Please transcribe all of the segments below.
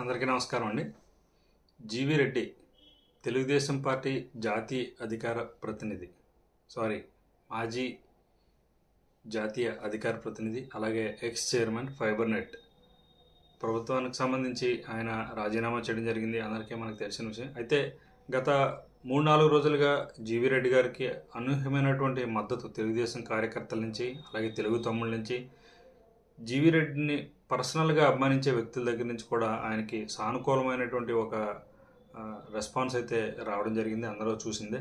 అందరికీ నమస్కారం అండి. జీవి రెడ్డి తెలుగుదేశం పార్టీ జాతీయ అధికార ప్రతినిధి. సారీ మాజీ జాతీయ అధికార ప్రతినిధి అలాగే ఎక్స్ చైర్మన్ ఫైబర్ నెట్ ప్రభుత్వానికి సంబంధించి ఆయన రాజీనామా చేయడం జరిగింది. అందరికీ మనకు తెలిసిన విషయం. అయితే గత మూడు నాలుగు రోజులుగా జీవి రెడ్డి గారికి అనూహ్యమైనటువంటి మద్దతు తెలుగుదేశం కార్యకర్తల నుంచి అలాగే తెలుగు తమ్ముళ్ళ నుంచి జీవి రెడ్డిని పర్సనల్గా అభిమానించే వ్యక్తుల దగ్గర నుంచి కూడా ఆయనకి సానుకూలమైనటువంటి ఒక రెస్పాన్స్ అయితే రావడం జరిగింది అందరూ చూసిందే.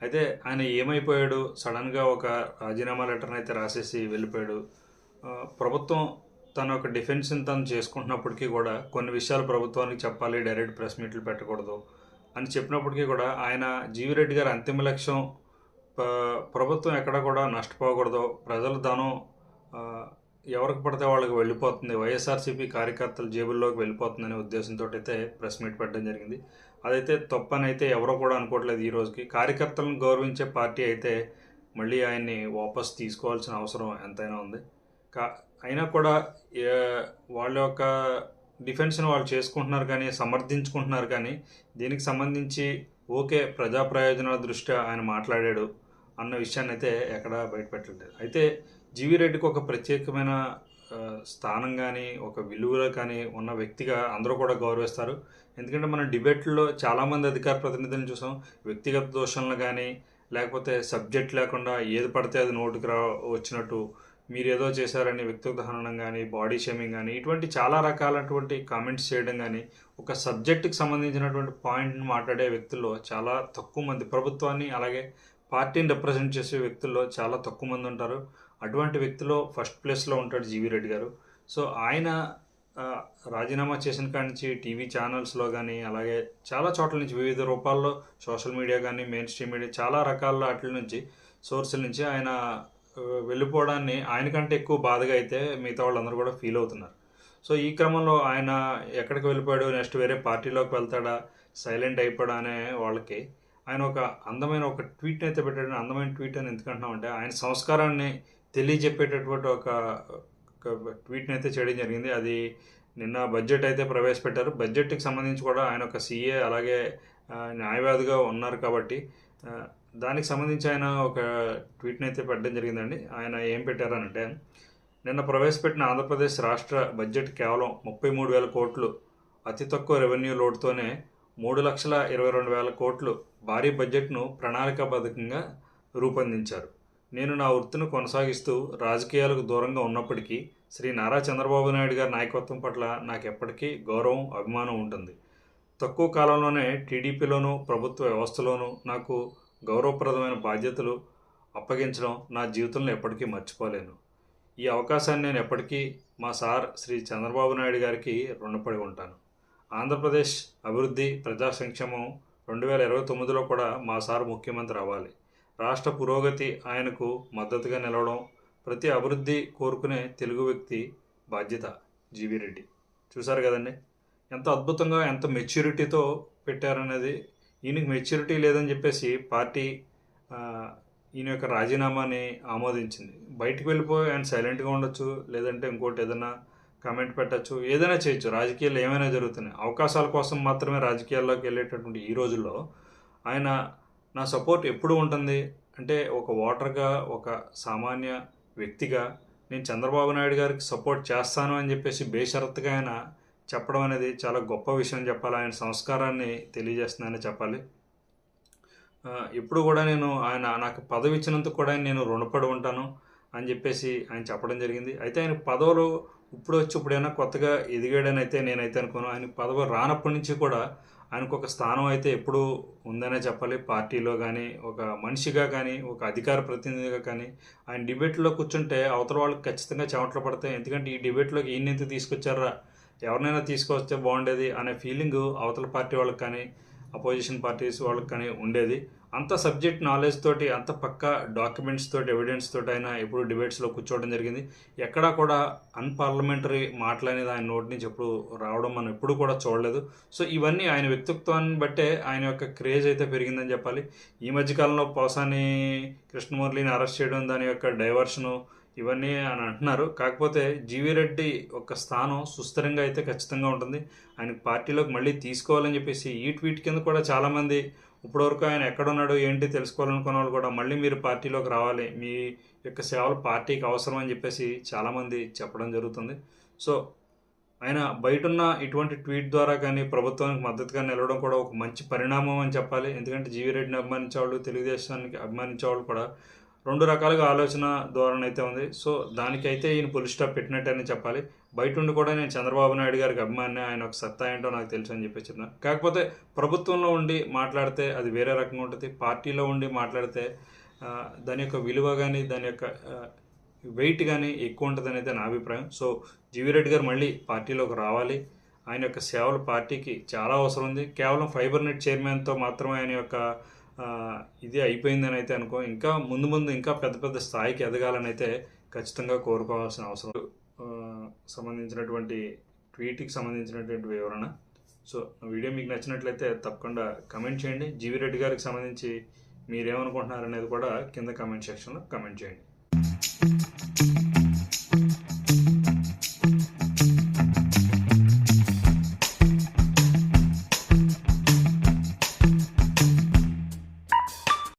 అయితే ఆయన ఏమైపోయాడు? సడన్గా ఒక రాజీనామా లెటర్ని అయితే రాసేసి వెళ్ళిపోయాడు. ప్రభుత్వం తన యొక్క డిఫెన్స్ని తను చేసుకుంటున్నప్పటికీ కూడా కొన్ని విషయాలు ప్రభుత్వానికి చెప్పాలి డైరెక్ట్ ప్రెస్ మీట్లు పెట్టకూడదు అని చెప్పినప్పటికీ కూడా ఆయన జీవిరెడ్డి గారి అంతిమ లక్ష్యం ప్రభుత్వం ఎక్కడ కూడా నష్టపోకూడదు. ప్రజల ధనం ఎవరికి పడితే వాళ్ళకి వెళ్ళిపోతుంది. వైఎస్ఆర్సీపీ కార్యకర్తల జేబుల్లోకి వెళ్ళిపోతుందనే ఉద్దేశంతో అయితే ప్రెస్ మీట్ పెట్టడం జరిగింది. అదైతే తప్పని అయితే ఎవరో కూడా అనుకోవట్లేదు ఈ రోజుకి. కార్యకర్తలను గౌరవించే పార్టీ అయితే మళ్ళీ ఆయన్ని వాపస్ తీసుకోవాల్సిన అవసరం ఎంతైనా ఉంది. కా అయినా కూడా వాళ్ళ యొక్క డిఫెన్స్ని వాళ్ళు చేసుకుంటున్నారు కానీ సమర్థించుకుంటున్నారు కానీ దీనికి సంబంధించి ఓకే ప్రజా ప్రయోజనాల దృష్ట్యా ఆయన మాట్లాడాడు. అన్న విషయాన్ని అయితే ఎక్కడా బయటపెట్టలేదు అయితే జీవి రెడ్డికి ఒక ప్రత్యేకమైన స్థానం కానీ ఒక విలువ కానీ ఉన్న వ్యక్తిగా అందరూ కూడా గౌరవిస్తారు. ఎందుకంటే మన డిబేట్లో చాలామంది అధికార ప్రతినిధులను చూసాం. వ్యక్తిగత దోషణలు కానీ లేకపోతే సబ్జెక్ట్ లేకుండా ఏది పడితే అది నోటుకు రా వచ్చినట్టు మీరు ఏదో చేశారని వ్యక్తిగత హననం కానీ బాడీ షేమింగ్ కానీ ఇటువంటి చాలా రకాలటువంటి కామెంట్స్ చేయడం కానీ ఒక సబ్జెక్టుకి సంబంధించినటువంటి పాయింట్ని మాట్లాడే వ్యక్తుల్లో చాలా తక్కువ మంది ప్రభుత్వాన్ని అలాగే పార్టీని రిప్రజెంట్ చేసే వ్యక్తుల్లో చాలా తక్కువ మంది ఉంటారు. అటువంటి వ్యక్తిలో ఫస్ట్ ప్లేస్లో ఉంటాడు జీవి రెడ్డి గారు. సో ఆయన రాజీనామా చేసిన కాడి నుంచి టీవీ ఛానల్స్లో కానీ అలాగే చాలా చోట్ల నుంచి వివిధ రూపాల్లో సోషల్ మీడియా కానీ మెయిన్ స్ట్రీమ్ మీడియా చాలా రకాల వాటి నుంచి సోర్సుల నుంచి ఆయన వెళ్ళిపోవడాన్ని ఆయనకంటే ఎక్కువ బాధగా అయితే మిగతా వాళ్ళందరూ కూడా ఫీల్ అవుతున్నారు. సో ఈ క్రమంలో ఆయన ఎక్కడికి వెళ్ళిపోయాడు? నెక్స్ట్ వేరే పార్టీలోకి వెళ్తాడా? సైలెంట్ అయిపోయాడా? అనే వాళ్ళకి ఆయన ఒక అందమైన ఒక ట్వీట్ అయితే పెట్టాడు. అందమైన ట్వీట్ అని ఎందుకంటున్నామంటే ఆయన సంస్కారాన్ని తెలియజెప్పేటటువంటి ఒక ఒక ట్వీట్ని అయితే చేయడం జరిగింది. అది నిన్న బడ్జెట్ అయితే ప్రవేశపెట్టారు. బడ్జెట్కి సంబంధించి కూడా ఆయన ఒక సీఏ అలాగే న్యాయవాదిగా ఉన్నారు కాబట్టి దానికి సంబంధించి ఆయన ఒక ట్వీట్ని అయితే పెట్టడం జరిగిందండి. ఆయన ఏం పెట్టారనంటే నిన్న ప్రవేశపెట్టిన ఆంధ్రప్రదేశ్ రాష్ట్ర బడ్జెట్ కేవలం ముప్పై మూడు వేల కోట్లు అతి తక్కువ రెవెన్యూ లోడ్తోనే మూడు లక్షల ఇరవై రెండు వేల కోట్లు భారీ బడ్జెట్ను ప్రణాళికాబద్ధంగా రూపొందించారు. నేను నా వృత్తిని కొనసాగిస్తూ రాజకీయాలకు దూరంగా ఉన్నప్పటికీ శ్రీ నారా చంద్రబాబు నాయుడు గారి నాయకత్వం పట్ల నాకు ఎప్పటికీ గౌరవం అభిమానం ఉంటుంది. తక్కువ కాలంలోనే టీడీపీలోనూ ప్రభుత్వ వ్యవస్థలోనూ నాకు గౌరవప్రదమైన బాధ్యతలు అప్పగించడం నా జీవితంలో ఎప్పటికీ మర్చిపోలేను. ఈ అవకాశాన్ని నేను ఎప్పటికీ మా సార్ శ్రీ చంద్రబాబు నాయుడు గారికి రుణపడి ఉంటాను. ఆంధ్రప్రదేశ్ అభివృద్ధి ప్రజా సంక్షేమం రెండు వేల ఇరవై తొమ్మిదిలో కూడా మా సార్ ముఖ్యమంత్రి అవ్వాలి. రాష్ట్ర పురోగతి ఆయనకు మద్దతుగా నిలవడం ప్రతి అభివృద్ధి కోరుకునే తెలుగు వ్యక్తి బాధ్యత. జీవి రెడ్డి. చూసారు కదండి? ఎంత అద్భుతంగా ఎంత మెచ్యూరిటీతో పెట్టారనేది. ఈయనకి మెచ్యూరిటీ లేదని చెప్పేసి పార్టీ ఈయన యొక్క రాజీనామాని ఆమోదించింది. బయటికి వెళ్ళిపోయి ఆయన సైలెంట్గా ఉండొచ్చు లేదంటే ఇంకోటి ఏదైనా కామెంట్ పెట్టచ్చు ఏదైనా చేయొచ్చు. రాజకీయాలు ఏమైనా జరుగుతున్నాయి. అవకాశాల కోసం మాత్రమే రాజకీయాల్లోకి వెళ్ళేటటువంటి ఈ రోజుల్లో ఆయన నా సపోర్ట్ ఎప్పుడు ఉంటుంది? అంటే ఒక ఓటర్గా ఒక సామాన్య వ్యక్తిగా నేను చంద్రబాబు నాయుడు గారికి సపోర్ట్ చేస్తాను అని చెప్పేసి బేషరత్తుగా ఆయన చెప్పడం అనేది చాలా గొప్ప విషయం చెప్పాలి. ఆయన సంస్కారాన్ని తెలియజేస్తుందని చెప్పాలి. ఎప్పుడు ఇప్పుడు కూడా నేను ఆయన నాకు పదవి ఇచ్చినందుకు కూడా నేను రుణపడి ఉంటాను అని చెప్పేసి ఆయన చెప్పడం జరిగింది. అయితే ఆయన పదవులు ఇప్పుడు వచ్చి ఇప్పుడైనా కొత్తగా ఎదిగాడని అయితే నేనైతే అనుకోను. ఆయన పదవి రానప్పటి నుంచి కూడా ఆయనకు ఒక స్థానం అయితే ఎప్పుడు ఉందనే చెప్పాలి. పార్టీలో కానీ ఒక మనిషిగా కానీ ఒక అధికార ప్రతినిధిగా కానీ ఆయన డిబేట్లో కూర్చుంటే అవతల వాళ్ళకి ఖచ్చితంగా చెమటలు పడతాయి. ఎందుకంటే ఈ డిబేట్లోకి ఈయన ఎందుకు తీసుకొచ్చారా? ఎవరినైనా తీసుకొస్తే బాగుండేది అనే ఫీలింగ్ అవతల పార్టీ వాళ్ళకి కానీ అపోజిషన్ పార్టీస్ వాళ్ళకి కానీ ఉండేది. అంత సబ్జెక్ట్ నాలెడ్జ్ తోటి అంత పక్క డాక్యుమెంట్స్ తోటి ఎవిడెన్స్ తోటి ఆయన ఎప్పుడు డిబేట్స్లో కూర్చోవడం జరిగింది. ఎక్కడా కూడా అన్పార్లమెంటరీ మాటలు అనేది ఆయన నోటి నుంచి ఎప్పుడు రావడం మనం ఎప్పుడు కూడా చూడలేదు. సో ఇవన్నీ ఆయన వ్యక్తిత్వాన్ని బట్టే ఆయన యొక్క క్రేజ్ అయితే పెరిగిందని చెప్పాలి. ఈ మధ్యకాలంలో పోసాని కృష్ణమురళిని అరెస్ట్ చేయడం దాని యొక్క డైవర్షను ఇవన్నీ అని అంటున్నారు. కాకపోతే జీవీ రెడ్డి ఒక స్థానం సుస్థిరంగా అయితే ఖచ్చితంగా ఉంటుంది. ఆయన పార్టీలోకి మళ్ళీ తీసుకోవాలని చెప్పేసి ఈ ట్వీట్ కింద కూడా చాలామంది ఇప్పటివరకు ఆయన ఎక్కడున్నాడు ఏంటి తెలుసుకోవాలనుకున్న వాళ్ళు కూడా మళ్ళీ మీరు పార్టీలోకి రావాలి. మీ యొక్క సేవలు పార్టీకి అవసరం అని చెప్పేసి చాలామంది చెప్పడం జరుగుతుంది. సో ఆయన బయటున్న ఇటువంటి ట్వీట్ ద్వారా కానీ ప్రభుత్వానికి మద్దతుగా నిలవడం కూడా ఒక మంచి పరిణామం అని చెప్పాలి. ఎందుకంటే జీవీ రెడ్డిని అభిమానించేవాళ్ళు తెలుగుదేశానికి అభిమానించేవాళ్ళు కూడా రెండు రకాలుగా ఆలోచన ధోరణి అయితే ఉంది. సో దానికైతే ఈయన పులి స్టాప్ పెట్టినట్టని చెప్పాలి. బయట ఉండి కూడా నేను చంద్రబాబు నాయుడు గారికి అభిమాని ఆయన ఒక సత్తా ఏంటో నాకు తెలుసు అని చెప్పి చెప్తున్నాను కాకపోతే ప్రభుత్వంలో ఉండి మాట్లాడితే అది వేరే రకంగా ఉంటుంది. పార్టీలో ఉండి మాట్లాడితే దాని యొక్క విలువ కానీ దాని యొక్క వెయిట్ కానీ ఎక్కువ ఉంటుందని అయితే నా అభిప్రాయం. సో జీవీ రెడ్డి గారు మళ్ళీ పార్టీలోకి రావాలి. ఆయన యొక్క సేవలు పార్టీకి చాలా అవసరం ఉంది. కేవలం ఫైబర్ నెట్ చైర్మన్తో మాత్రమే ఆయన యొక్క ఇది అయిపోయిందని అయితే అనుకో ఇంకా ముందు ముందు ఇంకా పెద్ద పెద్ద స్థాయికి ఎదగాలని అయితే ఖచ్చితంగా కోరుకోవాల్సిన అవసరం. సంబంధించినటువంటి ట్వీట్కి సంబంధించినటువంటి వివరణ. సో ఆ వీడియో మీకు నచ్చినట్లయితే తప్పకుండా కమెంట్ చేయండి. జీవి రెడ్డి గారికి సంబంధించి మీరేమనుకుంటున్నారు అనేది కూడా కింద కమెంట్ సెక్షన్లో కమెంట్ చేయండి.